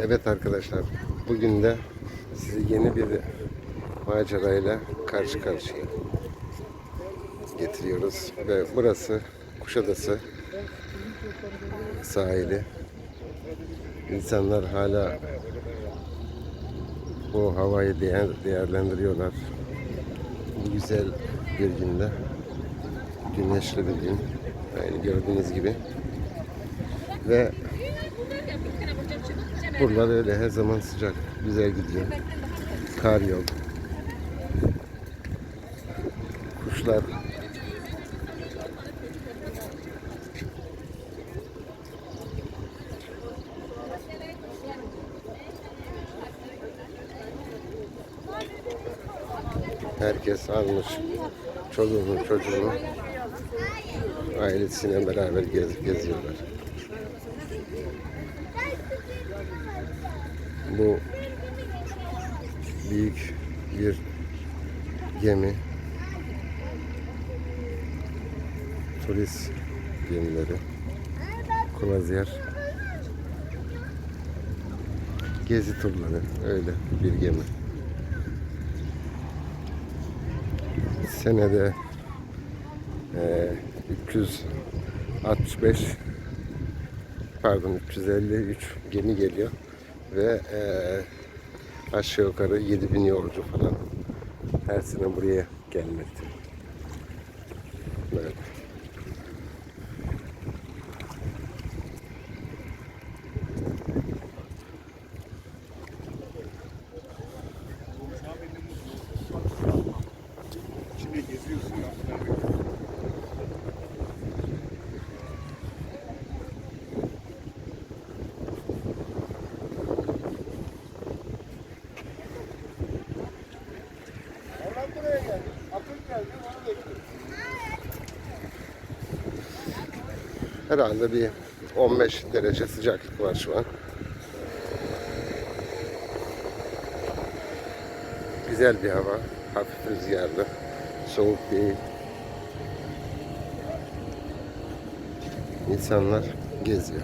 Evet arkadaşlar, bugün de sizi yeni bir macerayla karşı karşıya getiriyoruz. Ve burası Kuşadası sahili. İnsanlar hala bu havayı değer, değerlendiriyorlar. Güzel bir günde, güneşli bir gün, aynı gördüğünüz gibi. Ve Buralar öyle her zaman sıcak. Güzel gidiyor. Kar yok. Kuşlar Herkes almış çocuğunu çocuğunu ailesiyle beraber gezip geziyorlar. Bu büyük bir gemi. Turist gemileri. Kruvaziyer. Gezi turları. Öyle bir gemi. Senede eee 365 pardon 353 gemi geliyor ve eee, aşağı yukarı 7000 yolcu falan her sene buraya gelmekte. Böyle. Herhalde bir 15 derece sıcaklık var şu an. Güzel bir hava. Hafif rüzgarlı. Soğuk değil. İnsanlar geziyor.